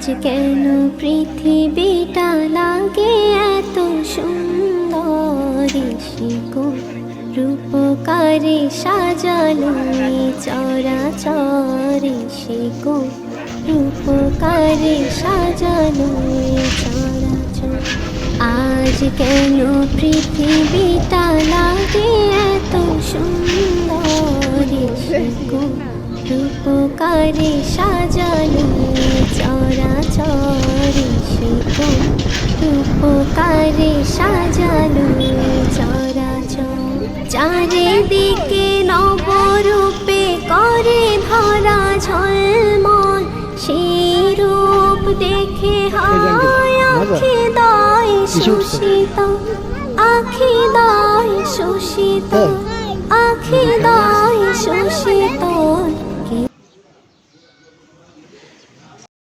আজ কেন পৃথিবীটা লাগে এত সুন্দর? শিকো রূপকারে সাজালো চরাচরে। শিকো রূপকারে সাজালো চরাচর। আজ কেন পৃথিবীটা লাগে এত সুন্দর? শিকো রূপকারে সাজালো রূপকারে সাজালো চরাচর। চারিদিকে নবরূপে করে ধরা ঝলমল। সেই রূপ দেখে হয় আখি দায় সুশীত আখি দায় সুশীত আখি দায় সুশীত